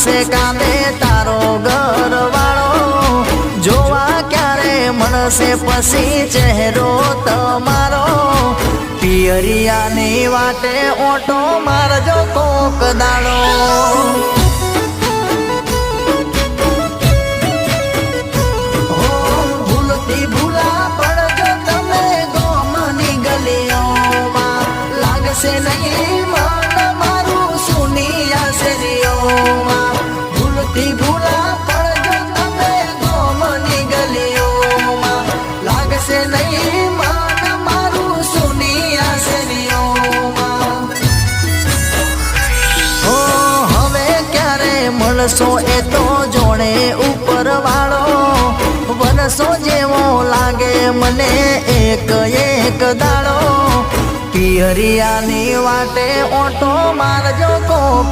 આવશે કામે તારો ઘર વાળો જોવા ક્યારે મળશે પછી ચહેરો તમારો. પિયરિયાની વાટે ઓટો મારજો કોક દાડો. મન મારું સુનિયા હવે ક્યારે મળશો એ તો જોણે ઉપર વાળો વરસો જેવો લાગે મને એક એક દાડો. પિયરિયાની વાટે ઓટો મારજો કોક